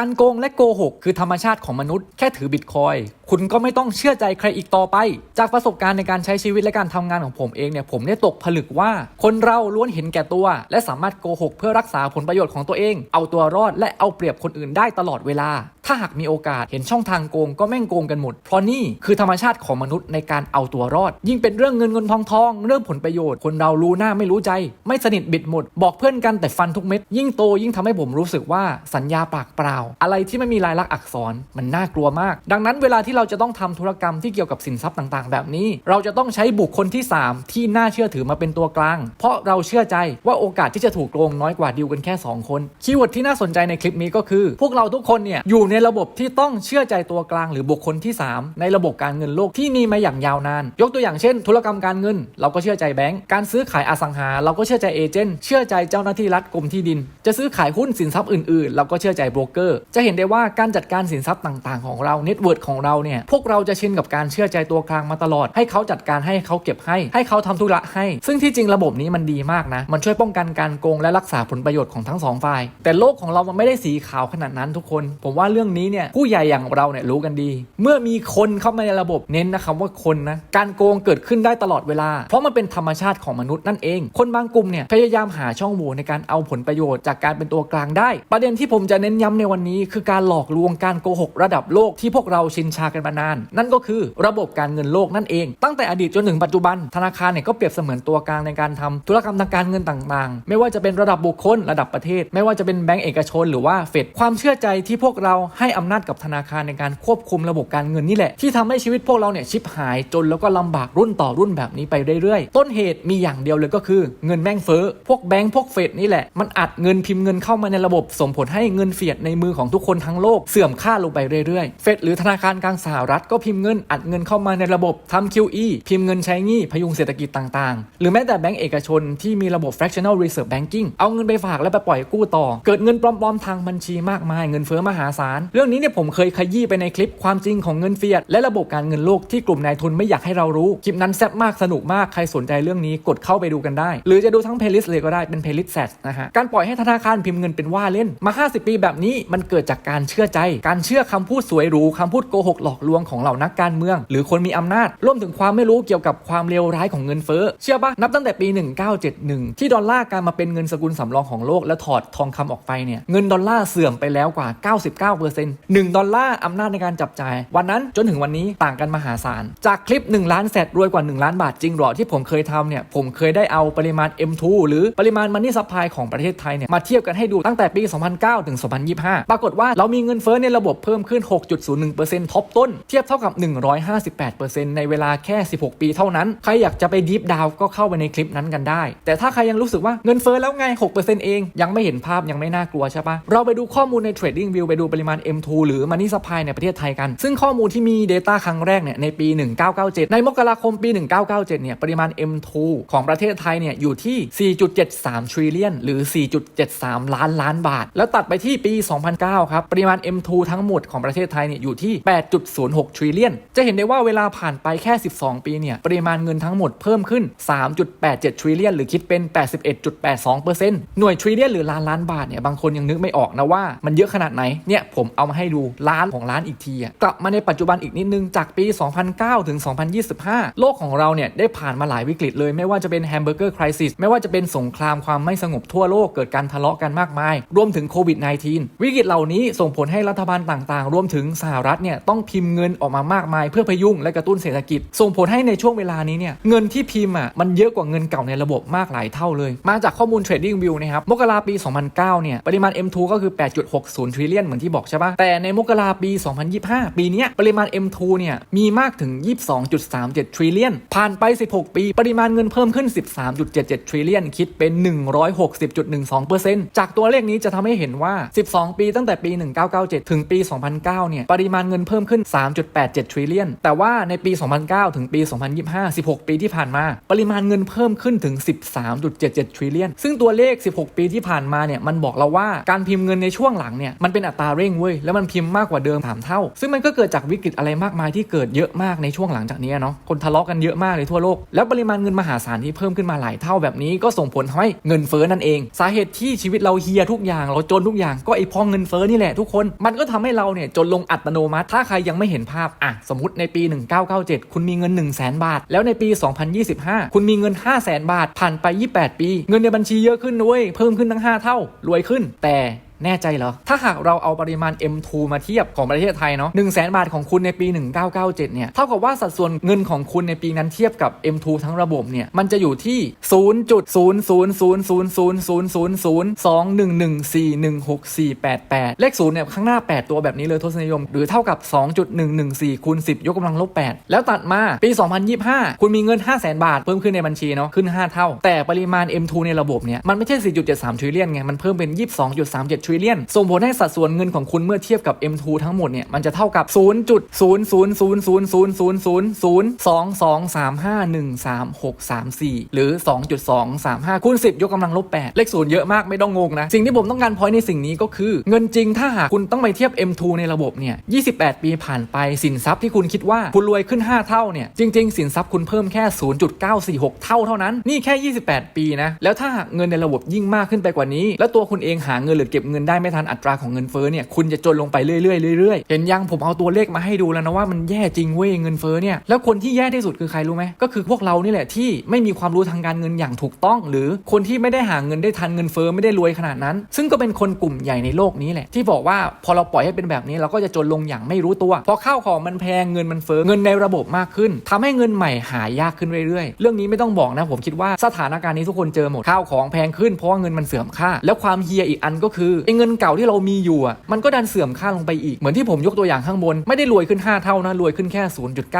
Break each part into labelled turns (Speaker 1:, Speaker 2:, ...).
Speaker 1: การโกงและโกหกคือธรรมชาติของมนุษย์แค่ถือบิตคอยคุณก็ไม่ต้องเชื่อใจใครอีกต่อไป จากประสบการณ์ในการใช้ชีวิตและการทำงานของผมเองเนี่ยผมได้ตกผลึกว่า คนเราล้วนเห็นแก่ตัว และสามารถโกหกเพื่อรักษาผลประโยชน์ของตัวเอง เอาตัวรอดและเอาเปรียบคนอื่นได้ตลอดเวลา ถ้าหากมีโอกาสเห็นช่องทางโกงก็แม่งโกงกันหมด เพราะนี่คือธรรมชาติของมนุษย์ในการเอาตัวรอด ยิ่งเป็นเรื่องเงินเงินทองทองเรื่องผลประโยชน์ คนเรารู้หน้าไม่รู้ใจ ไม่สนิทบิดหมด บอกเพื่อนกันแต่ฟันทุกเม็ด ยิ่งโตยิ่งทำให้ผมรู้สึกว่าสัญญาปากเปล่า อะไรที่ไม่มีลายลักษณ์อักษรมันน่ากลัวมาก ดังนั้นเวลาที่เราจะต้องทำธุรกรรมที่เกี่ยวกับสินทรัพย์ต่างๆ แบบนี้ เราจะต้องใช้บุคคลที่ 3 ที่น่าเชื่อถือมาเป็นตัวกลาง เพราะเราเชื่อใจว่าโอกาสที่จะถูกโกงน้อยกว่าดีลกันแค่ 2 คนคีย์เวิร์ดที่น่าสนใจในคลิปนี้ก็คือ พวกเราทุกคนเนี่ยอยู่ในในระบบที่ต้องเชื่อใจตัวกลางหรือบุคคลที่ 3 ในระบบการเงินโลกที่มีมาอย่างยาวนาน ยกตัวอย่างเช่น ธุรกรรมการเงิน เราก็เชื่อใจแบงก์การซื้อขายอสังหา เราก็เชื่อใจเอเจนต์เชื่อใจเจ้าหน้าที่รัฐกรมที่ดิน จะซื้อขายหุ้นสินทรัพย์อื่นๆ เราก็เชื่อใจโบรกเกอร์ จะเห็นได้ว่าการจัดการสินทรัพย์ต่างๆ ของเราเน็ตเวิร์ดของเราเนี่ยพวกเราจะชินกับการเชื่อใจตัวกลางมาตลอด ให้เขาจัดการให้เขาเก็บให้ ให้เขาทำธุระให้ ซึ่งที่จริงระบบนี้มันดีมากนะมันช่วยป้องกันการโกงและรักษาผลประโยชน์ของทั้งสองฝ่ายแต่โลกของเรามันไม่ได้สีขาวขนาดนั้นทุกคน ผมว่าเรื่องนี้เนี่ยผู้ใหญ่อย่างเราเนี่ยรู้กันดี เมื่อมีคนเข้ามาในระบบเน้นนะครับว่าคนนะการโกงเกิดขึ้นได้ตลอดเวลา เพราะมันเป็นธรรมชาติของมนุษย์นั่นเอง คนบางกลุ่มเนี่ยพยายามหาช่องโหว่ในการเอาผลประโยชน์จากการเป็นตัวกลางได้ ประเด็นที่ผมจะเน้นย้ำในวันนี้ คือการหลอกลวงการโกหกระดับโลกที่พวกเราชินชากันมานาน นั่นก็คือระบบการเงินโลกนั่นเอง ตั้งแต่อดีตจนถึงปัจจุบันธนาคารเนี่ยก็เปรียบเสมือนตัวกลางในการทำธุรกรรมทางการเงินต่างๆ ไม่ว่าจะเป็นระดับบุคคลระดับประเทศ ไม่ว่าจะเป็นแบงก์เอกชน หรือว่าเฟดความเชื่อใจที่พวกเราให้อำนาจกับธนาคารในการควบคุมระบบการเงินนี่แหละ ที่ทำให้ชีวิตพวกเราเนี่ยชิบหายจนแล้วก็ลำบากรุ่นต่อรุ่นแบบนี้ไปเรื่อยๆ ต้นเหตุมีอย่างเดียวเลยก็คือเงินแม่งเฟ้อพวกแบงก์พวกเฟดนี่แหละมันอัดเงินพิมพ์เงินเข้ามาในระบบส่งผลให้เงินเฟียดในมือของทุกคนทั้งโลกเสื่อมค่าลงไปเรื่อยๆเฟดหรือธนาคารกลางสหรัฐก็พิมพ์เงินอัดเงินเข้ามาในระบบทำ QE พิมพ์เงินใช้หนี้พยุงเศรษฐกิจต่างๆ หรือแม้แต่แบงก์เอกชนที่มีระบบ fractional reserve banking เอาเงินไปฝากแล้วไปปล่อยกู้ต่อ เกิดเงินปลอมๆทางบัญชีมากมายเงินเฟ้อมหาศาลเรื่องนี้เนี่ยผมเคยขยี้ไปในคลิปความจริงของเงินเฟียดและระบบการเงินโลกที่กลุ่มนายทุนไม่อยากให้เรารู้ คลิปนั้นแซ่บมากสนุกมากใครสนใจเรื่องนี้กดเข้าไปดูกันได้ หรือจะดูทั้งเพลย์ลิสต์เลยก็ได้เป็นเพลย์ลิสต์แซดนะฮะการปล่อยให้ธนาคารพิมพ์เงินเป็นว่าเล่นมา 50 ปีแบบนี้มันเกิดจากการเชื่อใจ การเชื่อคำพูดสวยหรูคำพูดโกหกหลอกลวงของเหล่านักการเมือง หรือคนมีอำนาจรวมถึงความไม่รู้เกี่ยวกับความเลวร้ายของเงินเฟ้อเชื่อปะนับตั้งแต่ปี 1971 ที่ดอลลาร์การมาเป็นเงินสกุลสำรองของโลกและถอดทองคำออกไปเนี่ยเงินดอลลาร์เสื่อมไปแล้วกว่า 99% 1 ดอลลาร์อำนาจในการจับจ่าย วันนั้นจนถึงวันนี้ต่างกันมหาศาล จากคลิป 1 ล้านแสนรวยกว่า 1 ล้านบาทจริงหรอที่ผมเคยทำเนี่ยผมเคยได้เอาปริมาณ M2 หรือปริมาณมันนี่ซัพพลายของประเทศไทยเนี่ยมาเทียบกันให้ดูตั้งแต่ปี 2009 ถึง 2025 ปรากฏว่าเรามีเงินเฟ้อในระบบเพิ่มขึ้น 6.01%ท็อปต้น เทียบเท่ากับ 158%ในเวลาแค่ 16 ปีเท่านั้น ใครอยากจะไปดีฟดาวก็เข้าไปในคลิปนั้นกันได้ แต่ถ้าใครยังรู้สึกว่าเงินเฟ้อแล้วไง 6%เอง ยังไม่เห็นภาพยังไม่น่ากลัวใช่ปะเราไปดูข้อมูลใน Trading View ไปดูปริมาณ M2 หรือ Money Supply ในประเทศไทยกัน ซึ่งข้อมูลที่มี Data ครั้งแรกเนี่ยในปี 1997 ในมกราคมปี 1997 เนี่ยปริมาณ M2 ของประเทศไทยเนี่ยอยู่ที่ 4.73 trillion หรือ 4.73 ล้านล้านบาท แล้วตัดไปที่ปี 2009 ครับ ปริมาณ M2 ทั้งหมดของประเทศไทยเนี่ยอยู่ที่ 8.06 trillion จะเห็นได้ว่าเวลาผ่านไปแค่ 12 ปีเนี่ยปริมาณเงินทั้งหมดเพิ่มขึ้น 3.87 trillion หรือคิดเป็น 81.82%หน่วย trillion หรือล้านล้านบาทเนี่ยบางคนยังนึกไม่ออกนะว่ามันเยอะขนาดไหนเนี่ยผมเอามาให้ดูล้านของล้านอีกทีอะกลับมาในปัจจุบันอีกนิดนึงจากปี 2009 ถึง 2025 โลกของเราเนี่ยได้ผ่านมาหลายวิกฤตเลย ไม่ว่าจะเป็นแฮมเบอร์เกอร์คริสิสไม่ว่าจะเป็นสงครามความไม่สงบทั่วโลกเกิดการทะเลาะกันมากมาย รวมถึงโควิด -19 วิกฤตเหล่านี้ส่งผลให้รัฐบาลต่างๆ รวมถึงสหรัฐเนี่ยต้องพิมพ์เงินออกมามากมาย เพื่อพยุงและกระตุ้นเศรษฐกิจ ส่งผลให้ในช่วงเวลานี้เนี่ยเงินที่พิมพ์อะมันเยอะกว่าเงินเก่าในระบบมากหลายเท่าเลย มาจากข้อมูล Trading View นะครับมกราปี 2009 เนี่ยปริมาณ M2 ก็คือ 8.60 trillion เหมือนที่บอกใช่ปะแต่ในมกราปี 2025 ปีนี้ปริมาณ M2 เนี่ยมีมากถึง 22.37 trillion ผ่านไป 16 ปี ปริมาณเงินเพิ่มขึ้น 13.77 trillion คิดเป็น 160.12%จากตัวเลขนี้จะทำให้เห็นว่า 12 ปีตั้งแต่ปี 1997 ถึงปี 2009 เนี่ยปริมาณเงินเพิ่มขึ้น 3.87 trillion แต่ว่าในปี 2009 ถึงปี 2025 16 ปีที่ผ่านมา ปริมาณเงินเพิ่มขึ้นถึง 13.77 trillion ซึ่งตัวเลข 16 ปีที่ผ่านมาเนี่ยมันบอกเราว่าการพิมพ์เงินในช่วงหลังเนี่ยมันเป็นอัตราเร่งเว้ว้ยแล้วมันพิมพ์มากกว่าเดิมสามเท่า ซึ่งมันก็เกิดจากวิกฤตอะไรมากมายที่เกิดเยอะมากในช่วงหลังจากนี้เนาะคนทะเลาะกันเยอะมากเลยทั่วโลกแล้วปริมาณเงินมหาศาลที่เพิ่มขึ้นมาหลายเท่าแบบนี้ก็ส่งผลทำให้เงินเฟ้อนั่นเอง สาเหตุที่ชีวิตเราเฮียทุกอย่างเราจนทุกอย่างก็ไอพองเงินเฟ้อนี่แหละทุกคนมันก็ทำให้เราเนี่ยจนลงอัตโนมัติ ถ้าใครยังไม่เห็นภาพอะสมมติในปี 1997 คุณมีเงิน 1 0 0 0 0แบาท แล้วในปี 2025 คุณมีเงิน 5 0 0แสนบาทผ่านไป 28 ปี เงินในบัญชีเยอะขึ้นด้วยเพิ่มขึ้นทั้ง 5 เท่ารวยขึ้น แต่ แน่ใจเหรอ ถ้าหากเราเอาปริมาณ M2 มาเทียบของประเทศไทยเนาะ1 0 0 0 0แบาทของคุณในปี 1997 เนี่ย เท่ากับว่าสัดส่วนเงินของคุณในปีนั้นเทียบกับ M2 ทั้งระบบเนี่ย มันจะอยู่ที่ 0.00000000211141648เลข0เนี่ยข้างหน้า 8 ตัวแบบนี้เลยทศนิยม หรือเท่ากับ 2.114คูณ10 ยกกำลังลบ 8 แล้วตัดมาปี 2025 คุณมีเงิน 5 0 0 0 0 0บาทเพิ่มขึ้นในบัญชีเนาะขึ้น 5 เท่า แต่ปริมาณ M2 ในระบบเนี่ยมันไม่ใช่ 4.73 trillion ไงมันเพิ่มเป็น 22.37 trillion ส่งผลให้สัดส่วนเงินของคุณเมื่อเทียบกับ M2 ทั้งหมดเนี่ยมันจะเท่ากับ 0 0 0 0 0 0 0 0 0 2 2 3 5 1 3 6 3 4 หรือ 2.235คูณ10 ยกกำลังลบ 8 เลขศูนย์เยอะมากไม่ต้องงงนะ สิ่งที่ผมต้องการพอยในสิ่งนี้ก็คือ เงินจริงถ้าหากคุณต้องไปเทียบ M2 ในระบบเนี่ย 28 ปีผ่านไปสินทรัพย์ที่คุณคิดว่าคุณรวยขึ้น 5 เท่าเนี่ยจริง ๆ สินทรัพย์คุณเพิ่มแค่ 0.946 เท่าเท่านั้นนี่แค่ 28 ปีนะแล้วถ้าหากเงินในระบบยิ่งมากขึ้นไปกว่านี้ แล้วตัวคุณเองหาเงินหรือเก็บเงงินได้ไม่ทันอัตราของเงินเฟ้อเนี่ยคุณจะจนลงไปเรื่อยๆเรื่อยๆเห็นยังผมเอาตัวเลขมาให้ดูแล้วนะว่ามันแย่จริงเว้ยเงินเฟ้อเนี่ยแล้วคนที่แย่ที่สุดคือใครรู้ไหมก็คือพวกเรานี่แหละที่ไม่มีความรู้ทางการเงินอย่างถูกต้อง หรือคนที่ไม่ได้หาเงินได้ทันเงินเฟ้อไม่ได้รวยขนาดนั้น ซึ่งก็เป็นคนกลุ่มใหญ่ในโลกนี้แหละที่บอกว่าพอเราปล่อยให้เป็นแบบนี้เราก็จะจนลงอย่างไม่รู้ตัวพราะข้าวของมันแพงเงินมันเฟ้อเงินในระบบมากขึ้นทำให้เงินใหม่หายากขึ้นเรื่อยๆ เรื่องนี้ไม่ต้องบอกนะผมคิดว่าสถานการณ์นี้ทุกคนเจอหมดข้าวของแพงขึ้นเพราะว่าเงินมันเสื่อมค่า แล้วความเฮียอีกอันก็คือไอ้เงินเก่าที่เรามีอยู่อะมันก็ดันเสื่อมค่าลงไปอีกเหมือนที่ผมยกตัวอย่างข้างบน ไม่ได้รวยขึ้น 5 เท่านะรวยขึ้นแค่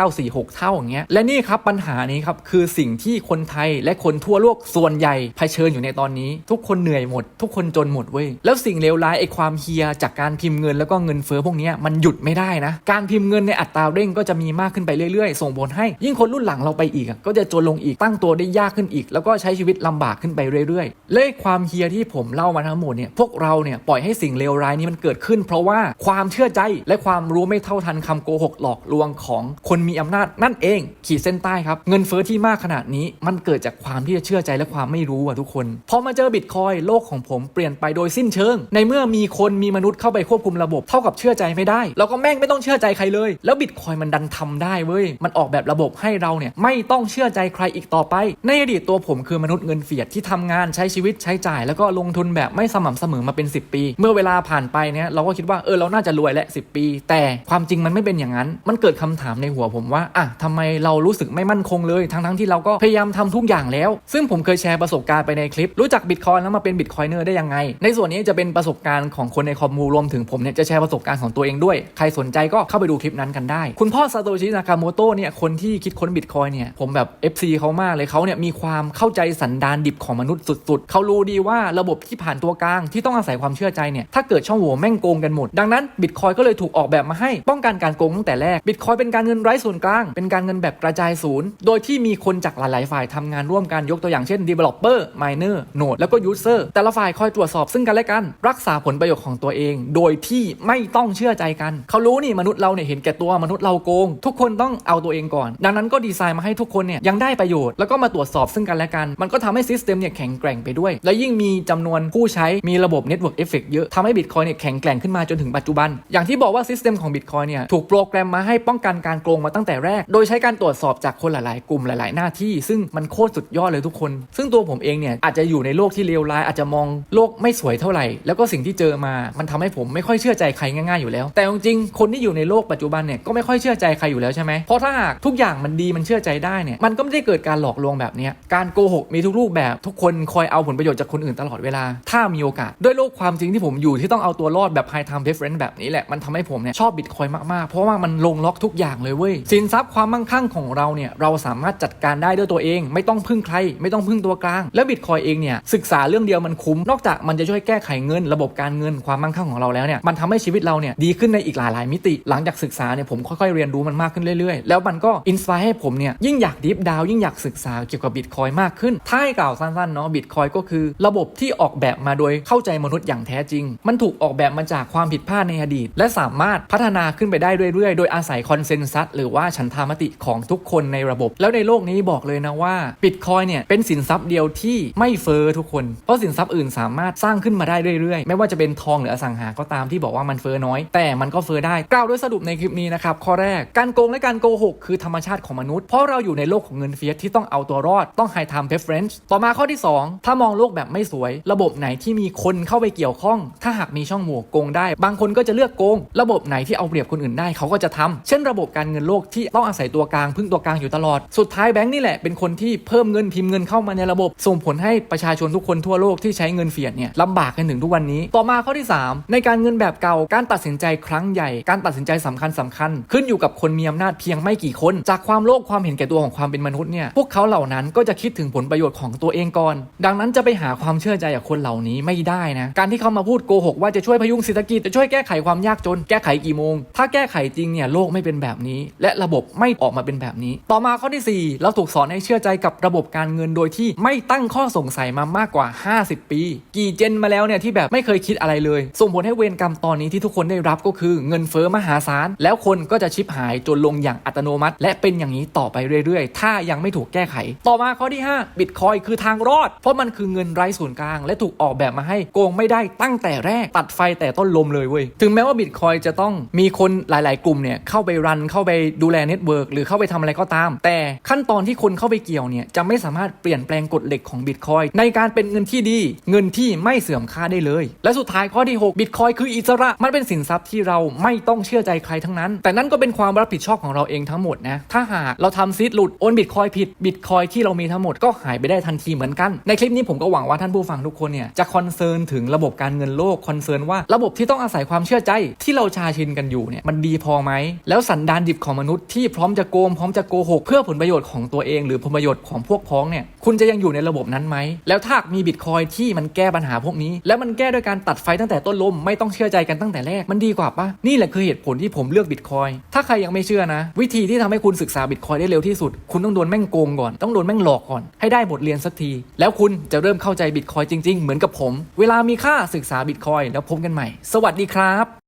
Speaker 1: 0.946 เท่าอย่างเงี้ยและนี่ครับปัญหานี้ครับคือสิ่งที่คนไทยและคนทั่วโลกส่วนใหญ่เผชิญอยู่ในตอนนี้ ทุกคนเหนื่อยหมด ทุกคนจนหมดเว้ยแล้วสิ่งเลวร้ายไอ้ความเฮียจากการพิมพ์เงินแล้วก็เงินเฟ้อพวกนี้มันหยุดไม่ได้นะ การพิมพ์เงินในอัตราเร่งก็จะมีมากขึ้นไปเรื่อยๆ ส่งผลให้ยิ่งคนรุ่นหลังเราไปอีก ก็จะจนลงอีกตั้งตัวได้ยากขึ้นอีก แล้วก็ใช้ชีวิตลำบากขึ้นไปเรื่อยๆ เลขความเฮียที่ผมเล่ามาทั้งหมดเนี่ยพวกเราเนี่ยปล่อยให้สิ่งเลวร้ายนี้มันเกิดขึ้น เพราะว่าความเชื่อใจและความรู้ไม่เท่าทันคำโกหกหลอกลวงของคนมีอำนาจนั่นเอง ขีดเส้นใต้ครับเงินเฟ้อที่มากขนาดนี้มันเกิดจากความที่จะเชื่อใจและความไม่รู้อะทุกคนพอมาเจอบิตคอยโลกของผมเปลี่ยนไปโดยสิ้นเชิง ในเมื่อมีคนมีมนุษย์เข้าไปควบคุมระบบเท่ากับเชื่อใจไม่ได้เราก็แม่งไม่ต้องเชื่อใจใครเลย แล้วบิตคอยมันดันทำได้เว้ยมันออกแบบระบบให้เราเนี่ยไม่ต้องเชื่อใจใครอีกต่อไป ในอดีตตัวผมคือมนุษย์เงินเฟียดที่ทำงานใช้ชีวิตใช้จ่าย แล้วก็ลงทุนแบบไม่สม่ำเสมอมาเป็น 10ปี เมื่อเวลาผ่านไปเนี่ยเราก็คิดว่าเออเราน่าจะรวยและ 10 ปี แต่ความจริงมันไม่เป็นอย่างนั้น มันเกิดคำถามในหัวผมว่าอะทำไมเรารู้สึกไม่มั่นคงเลยทั้งทั้งที่เราก็พยายามทำทุกอย่างแล้ว ซึ่งผมเคยแชร์ประสบการณ์ไปในคลิป รู้จักบิตคอยแล้วมาเป็นบิตคอยเนอร์ได้ยังไง ในส่วนนี้จะเป็นประสบการณ์ของคนในคอมมูรวมถึงผมเนี่ยจะแชร์ประสบการณ์ของตัวเองด้วย ใครสนใจก็เข้าไปดูคลิปนั้นกันได้ คุณพ่อซาโตชินากาโมโตเนี่ยคนที่คิดค้นบิตคอยเนี่ยผมแบบ FC เขามากเลยเขาเนี่ยมีความเข้าใจสันดานดิบของมนุษย์สุด ๆเขารู้ดีว่าระบบที่ผ่านตัวกลางที่ต้องอาศัยความเชื่อใจเนี่ยถ้าเกิดช่องโหว่แม่งโกงกันหมด ดังนั้นบิตคอยก็เลยถูกออกแบบมาให้ป้องกันการโกงตั้งแต่แรกบิตคอยเป็นการเงินไร้ส่วนกลาง เป็นการเงินแบบกระจายศูนย์ โดยที่มีคนจากหลายๆ ฝ่ายทำงานร่วมกันยกตัวอย่างเช่น developer miner node แล้วก็ user แต่ละฝ่ายคอยตรวจสอบซึ่งกันและกัน รักษาผลประโยชน์ของตัวเอง โดยที่ไม่ต้องเชื่อใจกัน เขารู้นี่มนุษย์เราเนี่ยเห็นแก่ตัวมนุษย์เราโกง ทุกคนต้องเอาตัวเองก่อน ดังนั้นก็ดีไซน์มาให้ทุกคนเนี่ยยังได้ประโยชน์แล้วก็มาตรวจสอบซึ่งกันและกัน มันก็ทำให้ซิสเต็มเนี่ยแข็งแกร่งไปด้วย และยิ่งมีจำนวนผู้ใช้มีระบบ Network Effect เเอฟเฟกเยอะทำให้ Bitcoin เนี่ยแข็งแกร่งขึ้นมาจนถึงปัจจุบัน อย่างที่บอกว่าซิสเต็มของ Bitcoin เนี่ยถูกโปรแกรมมาให้ป้องกันการโกงมาตั้งแต่แรก โดยใช้การตรวจสอบจากคนหลาย ๆ กลุ่มหลาย ๆ หน้าที่ ซึ่งมันโคตรสุดยอดเลยทุกคน ซึ่งตัวผมเองเนี่ยอาจจะอยู่ในโลกที่เลวร้ายอาจจะมองโลกไม่สวยเท่าไหร่ แล้วก็สิ่งที่เจอมา มันทำให้ผมไม่ค่อยเชื่อใจใครง่าย ๆ อยู่แล้ว แต่จริงๆคนที่อยู่ในโลกปัจจุบันเนี่ยก็ไม่ค่อยเชื่อใจใครอยู่แล้วใช่ไหมเพราะถ้าหากทุกอย่างมันดีมันเชื่อใจได้เนี่ยมันก็ไม่ได้เกิดการหลอกลวงแบบนี้การโกหกมีทุกรูปแบบทุกคนคอยเอาผลประโยชน์จากคนอื่นตลอดเวลาถ้ามีโอกาสด้วยโลกความความจริงที่ผมอยู่ที่ต้องเอาตัวรอดแบบ high time preference แบบนี้แหละ มันทำให้ผมเนี่ยชอบบิตคอยมากๆ เพราะว่ามันลงล็อกทุกอย่างเลยเว้ย สินทรัพย์ความมั่งคั่งของเราเนี่ยเราสามารถจัดการได้ด้วยตัวเอง ไม่ต้องพึ่งใคร ไม่ต้องพึ่งตัวกลาง แล้วบิตคอยเองเนี่ยศึกษาเรื่องเดียวมันคุ้ม นอกจากมันจะช่วยแก้ไขเงิน ระบบการเงินความมั่งคั่งของเราแล้วเนี่ยมันทำให้ชีวิตเราเนี่ยดีขึ้นในอีกหลาย ๆ มิติ หลังจากศึกษาเนี่ยผมค่อยๆเรียนรู้มันมากขึ้นเรื่อยๆ แล้วมันก็อินสปายให้ผมเนี่ยยิ่งอยากดิฟดาวยิ่งอยากศึกษาเกี่ยวกับบิตคอยมากขึ้นถ้าให้กล่าวสั้นๆเนาะบิตคอยก็คือ ระบบที่ออกแบบมาโดยเข้าใจมนุษย์อย่างอย่างแท้จริง มันถูกออกแบบมาจากความผิดพลาดในอดีต และสามารถพัฒนาขึ้นไปได้เรื่อยๆ โดยอาศัยคอนเซนแซสหรือว่าฉันทามติของทุกคนในระบบ แล้วในโลกนี้บอกเลยนะว่าบิตคอยเนี่ยเป็นสินทรัพย์เดียวที่ไม่เฟอ้อทุกคน เพราะสินทรัพย์อื่นสามารถสร้างขึ้นมาได้เรื่อยๆ ไม่ว่าจะเป็นทองหรืออสังหาก็ตามที่บอกว่ามันเฟอ้อน้อย แต่มันก็เฟอ้อได้กล่าวด้วยสรุปในคลิปนี้นะครับข้อแรกการโกงและการโกหกคือธรรมชาติของมนุษย์ เพราะเราอยู่ในโลกของเงินเฟียสที่ต้องเอาตัวรอดต้อง high time preference ต่อมาข้อที่ 2 ถ้ามองโลกแบบไม่สวย ระบบไหนที่มีคนเข้าไปเกี่ยวข้อง ถ้าหากมีช่องโหว่โกงได้ บางคนก็จะเลือกโกง ระบบไหนที่เอาเปรียบคนอื่นได้เขาก็จะทำเช่นระบบการเงินโลกที่ต้องอาศัยตัวกลางพึ่งตัวกลางอยู่ตลอด สุดท้ายแบงค์นี่แหละเป็นคนที่เพิ่มเงินพิมพ์เงินเข้ามาในระบบ ส่งผลให้ประชาชนทุกคนทั่วโลกที่ใช้เงินเฟียดเนี่ยลำบากกันถึงทุกวันนี้ ต่อมาข้อที่ 3 ในการเงินแบบเก่า การตัดสินใจครั้งใหญ่ การตัดสินใจสำคัญสำคัญ ขึ้นอยู่กับคนมีอำนาจเพียงไม่กี่คน จากความโลภความเห็นแก่ตัวของความเป็นมนุษย์เนี่ยพวกเขาเหล่านั้นก็จะคิดถึงผลประโยชน์ของตัวเองก่อน ดังนั้นจะไปหาความเชื่อใจจากคนเหล่านี้ไม่ได้นะการทเขามาพูดโกหกว่าจะช่วยพยุงเศรษฐกิจจะช่วยแก้ไขความยากจน แก้ไขกี่โมง ถ้าแก้ไขจริงเนี่ยโลกไม่เป็นแบบนี้ และระบบไม่ออกมาเป็นแบบนี้ ต่อมาข้อที่ 4 เราถูกสอนให้เชื่อใจกับระบบการเงินโดยที่ไม่ตั้งข้อสงสัยมามากกว่า 50 ปี กี่เจนมาแล้วเนี่ยที่แบบไม่เคยคิดอะไรเลย ส่งผลให้เวรกรรมตอนนี้ที่ทุกคนได้รับก็คือเงินเฟ้อมหาศาลแล้วคนก็จะชิบหายจนลงอย่างอัตโนมัติ และเป็นอย่างนี้ต่อไปเรื่อยๆ ถ้ายังไม่ถูกแก้ไข ต่อมาข้อที่5บิตคอยคือทางรอด เพราะมันคือเงินไร้ศูนย์กลาง และถูกออกแบบมาให้โกงไม่ได้ตั้งแต่แรกตัดไฟแต่ต้นลมเลยเว้ย ถึงแม้ว่าบิตคอยจะต้องมีคนหลาย ๆ กลุ่มเนี่ยเข้าไปรันเข้าไปดูแลเน็ตเวิร์กหรือเข้าไปทำอะไรก็ตาม แต่ขั้นตอนที่คนเข้าไปเกี่ยวเนี่ยจะไม่สามารถเปลี่ยนแปลงกฎเหล็กของบิตคอยในการเป็นเงินที่ดี เงินที่ไม่เสื่อมค่าได้เลย และสุดท้ายข้อที่6บิตคอยคืออิสระมันเป็นสินทรัพย์ที่เราไม่ต้องเชื่อใจใครทั้งนั้น แต่นั่นก็เป็นความรับผิดชอบของเราเองทั้งหมดนะถ้าหากเราทำซีดหลุดโอนบิตคอยผิดบิตคอยที่เรามีทั้งหมดก็หายไปได้ทันทีเหมือนกัน ในคลิปนี้ผมก็หวังว่าท่านผู้ฟังทุกคนเนี่ยจะคอนเซิร์นถึงระบบการเงินโลกคอนเซิร์นว่าระบบที่ต้องอาศัยความเชื่อใจที่เราชาชินกันอยู่เนี่ยมันดีพอไหม แล้วสันดานดิบของมนุษย์ที่พร้อมจะโกงพร้อมจะโกหกเพื่อผลประโยชน์ของตัวเอง หรือผลประโยชน์ของพวกพ้องเนี่ยคุณจะยังอยู่ในระบบนั้นไหม แล้วถ้ามีบิตคอยที่มันแก้ปัญหาพวกนี้ แล้วมันแก้ด้วยการตัดไฟตั้งแต่ต้นลมไม่ต้องเชื่อใจกันตั้งแต่แรกมันดีกว่าปะนี่แหละคือเหตุผลที่ผมเลือกบิตคอยถ้าใครยังไม่เชื่อนะ วิธีที่ทำให้คุณศึกษาบิตคอยได้เร็วที่สุด คุณต้องโดนแม่งโกงก่อนต้องโดนแม่งหลอกก่อนให้ได้บทเรียนสักที แล้วคุณจะเริ่มเข้าใจบิตคอยจริง ๆ เหมือนกับผม เวลามีค่าศึกษาบิตคอยแล้วพบกันใหม่ สวัสดีครับ